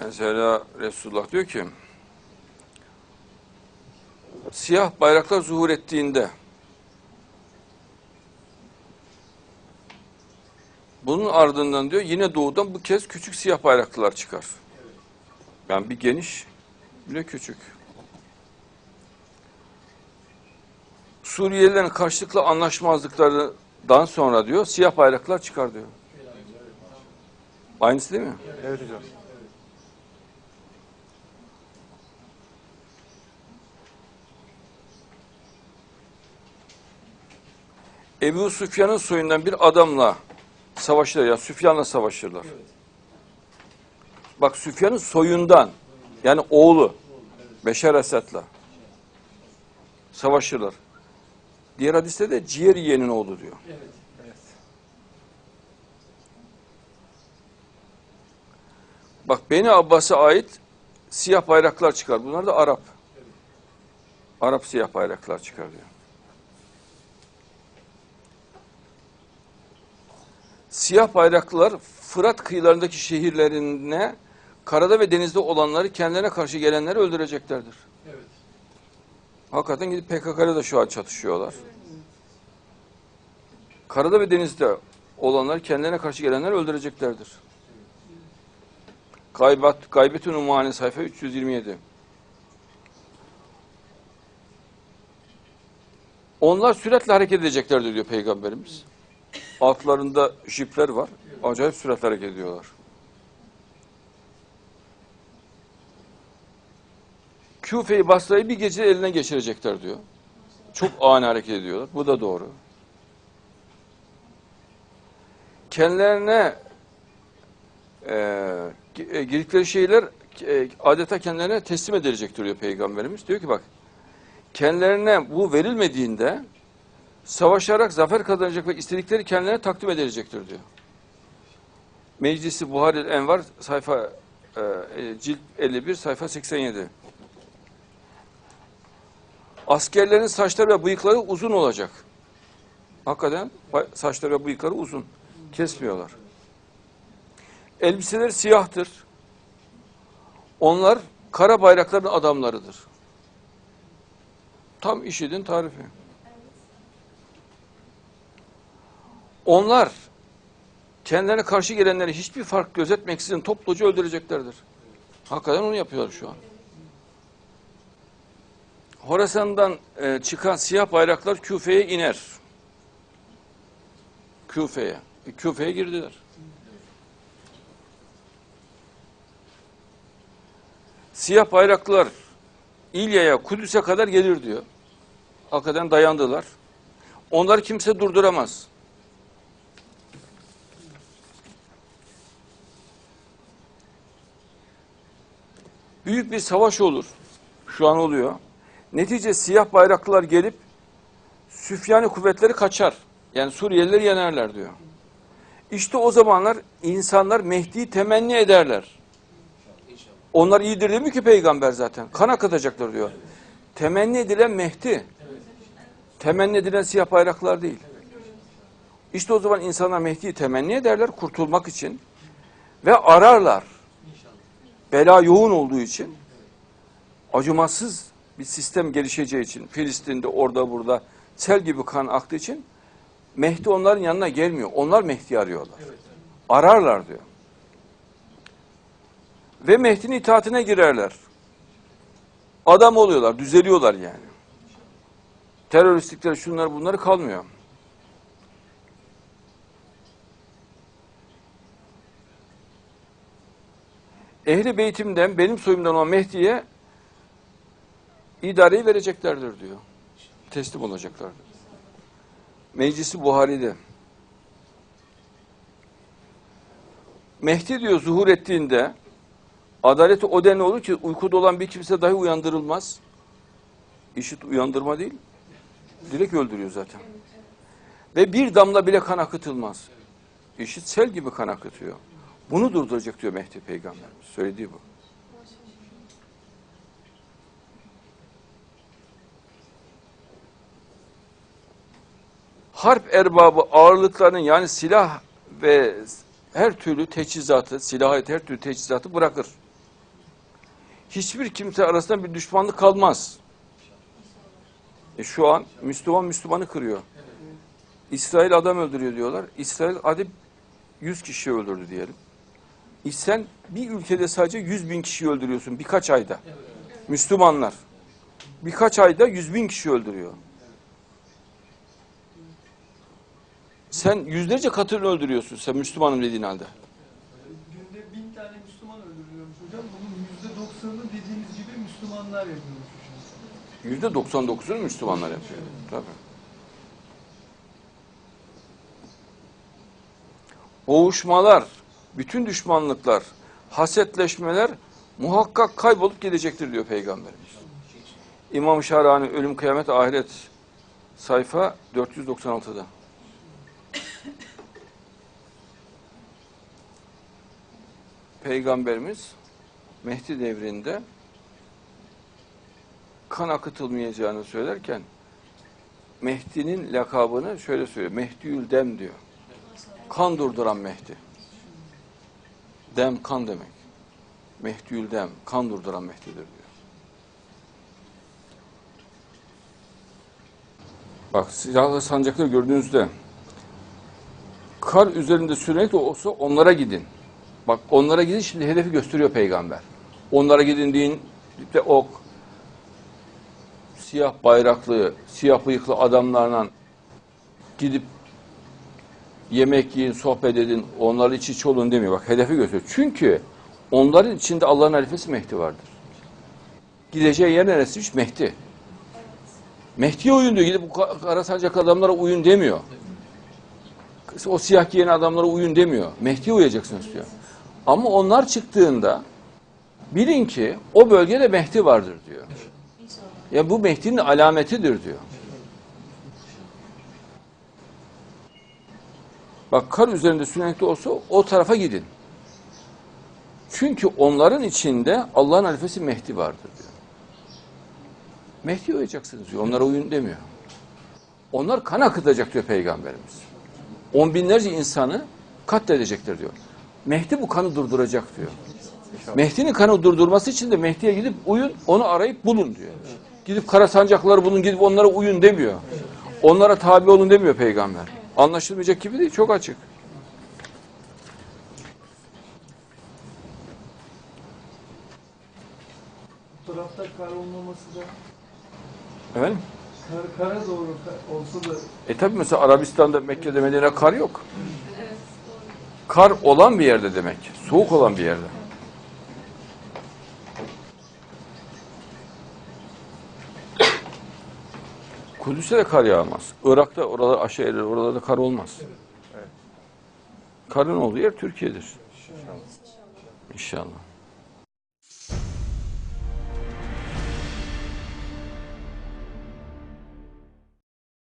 Mesela Resulullah diyor ki siyah bayraklar zuhur ettiğinde bunun ardından diyor yine doğudan bu kez küçük siyah bayraklılar çıkar. Yani bir geniş bir de küçük. Suriyelilerin karşılıklı anlaşmazlıklarından sonra diyor siyah bayraklar çıkar diyor. Aynısı değil mi? Evet hocam. Ebu Süfyan'ın soyundan bir adamla savaşırlar ya Süfyan'la savaşırlar. Bak Süfyan'ın soyundan yani oğlu Beşer Esed'le savaşırlar. Diğer hadiste de ciğer yiyenin oğlu diyor. Bak Beni Abbas'a ait siyah bayraklar çıkar. Bunlar da Arap. Arap siyah bayraklar çıkar diyor. Siyah bayraklılar Fırat kıyılarındaki şehirlerine karada ve denizde olanları kendilerine karşı gelenleri öldüreceklerdir. Evet. Hakikaten gidip PKK'yla da şu an çatışıyorlar. Karada ve denizde olanlar kendilerine karşı gelenleri öldüreceklerdir. Gaybet, Gaybetün Umani sayfa 327. Onlar süratle hareket edeceklerdir diyor Peygamberimiz. Altlarında jipler var. Acayip süratle hareket ediyorlar. Küfe'yi Basra'yı bir gece eline geçirecekler diyor. Çok ani hareket ediyorlar. Bu da doğru. Kendilerine e, e, girdikleri şeyler e, adeta kendilerine teslim edilecektir diyor Peygamberimiz. Diyor ki bak kendilerine bu verilmediğinde savaşarak zafer kazanacak ve istedikleri kendilerine takdim edilecektir diyor. Meclisi Buharil Envar sayfa e, e, cilt 51 sayfa 87. Askerlerin saçları ve bıyıkları uzun olacak. Hakikaten saçları ve bıyıkları uzun. Kesmiyorlar. Elbiseleri siyahtır. Onlar kara bayrakların adamlarıdır. Tam işidin tarifi. Onlar kendilerine karşı gelenleri hiçbir fark gözetmeksizin topluca öldüreceklerdir. Hakikaten onu yapıyorlar şu an. Horasan'dan e, çıkan siyah bayraklar Küfe'ye iner. Küfe'ye. E, Küfe'ye girdiler. Siyah bayraklar İlya'ya, Kudüs'e kadar gelir diyor. Hakikaten dayandılar. Onları kimse durduramaz. Büyük bir savaş olur. Şu an oluyor. Netice siyah bayraklılar gelip Süfyani kuvvetleri kaçar. Yani Suriyelileri yenerler diyor. İşte o zamanlar insanlar Mehdi'yi temenni ederler. Onlar iyidir değil mi ki peygamber zaten? Kan akıtacaklar diyor. Temenni edilen Mehdi. Temenni edilen siyah bayraklar değil. İşte o zaman insanlar Mehdi'yi temenni ederler kurtulmak için. Ve ararlar. Bela yoğun olduğu için. Acımasız bir sistem gelişeceği için. Filistin'de orada burada sel gibi kan aktığı için. Mehdi onların yanına gelmiyor. Onlar Mehdi arıyorlar. Ararlar diyor. Ve Mehdi'nin itaatine girerler. Adam oluyorlar, düzeliyorlar yani. Teröristlikleri, şunları bunları kalmıyor. Ehli beytimden, benim soyumdan olan Mehdi'ye idareyi vereceklerdir diyor. Teslim olacaklardır. Meclisi Buhari'de. Mehdi diyor zuhur ettiğinde adaleti o denli olur ki uykuda olan bir kimse dahi uyandırılmaz. İşit uyandırma değil. Direkt öldürüyor zaten. Ve bir damla bile kan akıtılmaz. İşit sel gibi kan akıtıyor. Bunu durduracak diyor Mehdi Peygamberimiz. Söylediği bu. Harp erbabı ağırlıklarının yani silah ve her türlü teçhizatı, silah ait her türlü teçhizatı bırakır. hiçbir kimse arasında bir düşmanlık kalmaz. E şu an Müslüman Müslümanı kırıyor. İsrail adam öldürüyor diyorlar. İsrail hadi 100 kişi öldürdü diyelim. Sen bir ülkede sadece 100 bin kişi öldürüyorsun birkaç ayda. Müslümanlar. Birkaç ayda 100 bin kişi öldürüyor. Sen yüzlerce katını öldürüyorsun sen Müslümanım dediğin halde. Günde bin tane Müslüman öldürülüyormuş hocam. Bunun yüzde doksanını dediğiniz gibi Müslümanlar yapıyormuş. Yüzde 99'unu Müslümanlar yapıyor. Tabii. Boğuşmalar, bütün düşmanlıklar, hasetleşmeler muhakkak kaybolup gidecektir diyor Peygamberimiz. İmam Şahrani Ölüm Kıyamet Ahiret sayfa 496'da. Peygamberimiz Mehdi devrinde kan akıtılmayacağını söylerken Mehdi'nin lakabını şöyle söylüyor. Mehdiül dem diyor. Kan durduran Mehdi. Dem kan demek. Mehdiül dem. Kan durduran Mehdi'dir diyor. Bak silahlı sancakları gördüğünüzde kar üzerinde sürmek de olsa onlara gidin. Bak onlara gidin şimdi hedefi gösteriyor peygamber. Onlara gidin deyin de ok, siyah bayraklı, siyah bıyıklı adamlarla gidip yemek yiyin, sohbet edin, onları iç iç olun demiyor. Bak hedefi gösteriyor. Çünkü onların içinde Allah'ın halifesi Mehdi vardır. Gideceği yer neresiymiş? Mehdi. Mehdi'ye uyun diyor. Gidip bu ka- kara sancak adamlara uyun demiyor. O siyah giyen adamlara uyun demiyor. Mehdi'ye uyacaksınız diyor. Ama onlar çıktığında bilin ki o bölgede Mehdi vardır diyor. Ya bu Mehdi'nin alametidir diyor. Bak kar üzerinde sünekli olsa o tarafa gidin. Çünkü onların içinde Allah'ın halifesi Mehdi vardır diyor. Mehdi'ye uyacaksınız diyor. Onlara uyun demiyor. Onlar kan akıtacak diyor Peygamberimiz. On binlerce insanı katledecektir diyor. Mehdi bu kanı durduracak diyor. Mehdi'nin kanı durdurması için de Mehdi'ye gidip uyun, onu arayıp bulun diyor. Gidip kara sancakları bulun, gidip onlara uyun demiyor. Onlara tabi olun demiyor peygamber. Anlaşılmayacak gibi değil, çok açık. Bu tarafta kar olmaması da Efendim? kar, kara doğru olsa da E tabi mesela Arabistan'da, Mekke'de, Medine'de kar yok. Kar olan bir yerde demek. Soğuk olan bir yerde. Kudüs'te de kar yağmaz. Irak'ta oralar aşağı oralarda kar olmaz. Karın olduğu yer Türkiye'dir. İnşallah.